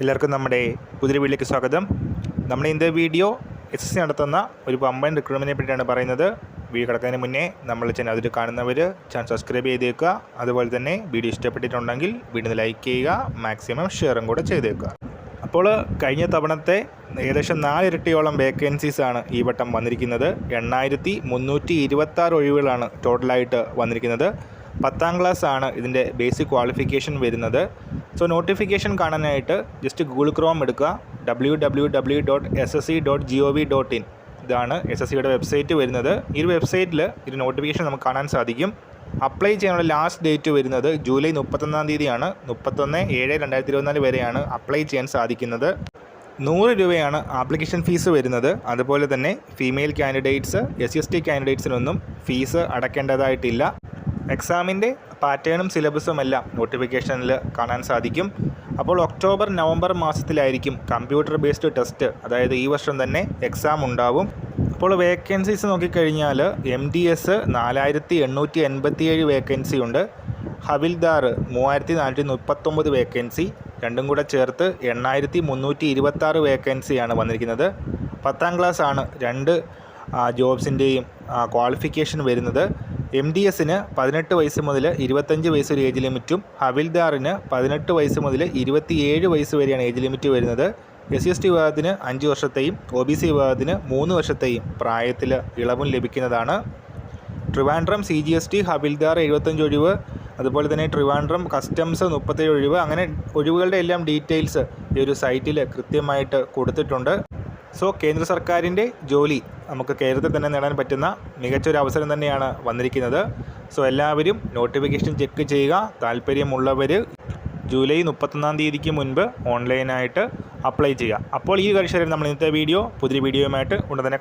എല്ലാവർക്കും നമ്മുടെ പുതിയ വീട്ടിലേക്ക് സ്വാഗതം. നമ്മുടെ ഇന്നത്തെ വീഡിയോ എസ് എസ് നടത്തുന്ന ഒരു പമ്പൻ റിക്രൂട്ട്മെന്റിനെ പറ്റിയാണ് പറയുന്നത്. വീഡിയോ കിടക്കുന്നതിന് മുന്നേ നമ്മൾ ചാനൽ അതിൽ കാണുന്നവർ ചാനൽ സബ്സ്ക്രൈബ് ചെയ്തേക്കുക. അതുപോലെ തന്നെ വീഡിയോ ഇഷ്ടപ്പെട്ടിട്ടുണ്ടെങ്കിൽ വീഡിയോ ലൈക്ക് ചെയ്യുക മാക്സിമം ഷെയറും കൂടെ ചെയ്തേക്കുക. അപ്പോൾ കഴിഞ്ഞ തവണത്തെ ഏകദേശം നാലിരട്ടിയോളം വേക്കൻസീസ് ആണ് ഈ വട്ടം വന്നിരിക്കുന്നത്. എണ്ണായിരത്തി മുന്നൂറ്റി ഇരുപത്താറ് ഒഴിവുകളാണ് ടോട്ടലായിട്ട് വന്നിരിക്കുന്നത്. പത്താം ക്ലാസ് ആണ് ഇതിന്റെ ബേസിക് ക്വാളിഫിക്കേഷൻ വരുന്നത്. സോ നോട്ടിഫിക്കേഷൻ കാണാനായിട്ട് ജസ്റ്റ് ഗൂഗിൾ ക്രോം എടുക്കുക. W W W dot S S C dot G O V dot in ഇതാണ് എസ് എസ് സിയുടെ വെബ്സൈറ്റ് വരുന്നത്. ഈ ഒരു വെബ്സൈറ്റിൽ ഇത് നോട്ടിഫിക്കേഷൻ നമുക്ക് കാണാൻ സാധിക്കും. അപ്ലൈ ചെയ്യാനുള്ള ലാസ്റ്റ് ഡേറ്റ് വരുന്നത് ജൂലൈ മുപ്പത്തൊന്നാം തീയതിയാണ്. മുപ്പത്തൊന്ന് ഏഴ് രണ്ടായിരത്തി ഇരുപത്തിനാല് വരെയാണ് അപ്ലൈ ചെയ്യാൻ സാധിക്കുന്നത്. നൂറ് രൂപയാണ് ആപ്ലിക്കേഷൻ ഫീസ് വരുന്നത്. അതുപോലെ തന്നെ female candidates S S T കാൻഡിഡേറ്റ്സിനൊന്നും fees അടയ്ക്കേണ്ടതായിട്ടില്ല എക്സാമിന്റെ പാറ്റേണും സിലബസും എല്ലാം നോട്ടിഫിക്കേഷനിൽ കാണാൻ സാധിക്കും. അപ്പോൾ ഒക്ടോബർ നവംബർ മാസത്തിലായിരിക്കും കമ്പ്യൂട്ടർ ബേസ്ഡ് ടെസ്റ്റ് അതായത് ഈ വർഷം തന്നെ എക്സാം ഉണ്ടാവും. അപ്പോൾ വേക്കൻസീസ് നോക്കിക്കഴിഞ്ഞാൽ എം ഡി എസ് നാലായിരത്തി എണ്ണൂറ്റി എൺപത്തിയേഴ് വേക്കൻസി ഉണ്ട്. ഹവിൽദാർ മൂവായിരത്തി നാനൂറ്റി മുപ്പത്തൊമ്പത് വേക്കൻസി രണ്ടും കൂടെ ചേർത്ത് എണ്ണായിരത്തി മുന്നൂറ്റി ഇരുപത്താറ് വേക്കൻസിയാണ് വന്നിരിക്കുന്നത്. പത്താം ക്ലാസ് ആണ് രണ്ട് ജോബ്സിന്റെയും ക്വാളിഫിക്കേഷൻ വരുന്നത്. എം ഡി എസിന് പതിനെട്ട് വയസ്സ് മുതൽ ഇരുപത്തഞ്ച് വയസ്സ് ഒരു ഏജ് ലിമിറ്റും ഹവിൽദാറിന് പതിനെട്ട് വയസ്സ് മുതൽ ഇരുപത്തിയേഴ് വയസ്സ് വരെയാണ് ഏജ് ലിമിറ്റ് വരുന്നത്. എസ് സി എസ് ടി വിഭാഗത്തിന് അഞ്ച് വർഷത്തെയും ഒ ബി സി വിഭാഗത്തിന് മൂന്ന് വർഷത്തെയും പ്രായത്തിൽ ഇളവും ലഭിക്കുന്നതാണ്. Trivandrum C G S T havildar എഴുപത്തഞ്ച് ഒഴിവ് അതുപോലെ തന്നെ ട്രിവാൻഡ്രം കസ്റ്റംസ് മുപ്പത്തേഴ് ഒഴിവ് അങ്ങനെ ഒഴിവുകളുടെ എല്ലാം ഡീറ്റെയിൽസ് ഈ ഒരു സൈറ്റിൽ കൃത്യമായിട്ട് കൊടുത്തിട്ടുണ്ട്. സോ കേന്ദ്ര സർക്കാരിന്റെ ജോലി നമുക്ക് കേരളത്തിൽ തന്നെ നേടാൻ പറ്റുന്ന മികച്ചൊരു അവസരം തന്നെയാണ് വന്നിരിക്കുന്നത്. സോ എല്ലാവരും നോട്ടിഫിക്കേഷൻ ചെക്ക് ചെയ്യുക. താല്പര്യമുള്ളവർ ജൂലൈ മുപ്പത്തൊന്നാം തീയതിക്ക് മുൻപ് ഓൺലൈനായിട്ട് അപ്ലൈ ചെയ്യുക. അപ്പോൾ ഈ കാര്യം നമ്മൾ ഇന്നത്തെ വീഡിയോ പുതിയ വീഡിയോയുമായിട്ട് ഉടൻ തന്നെ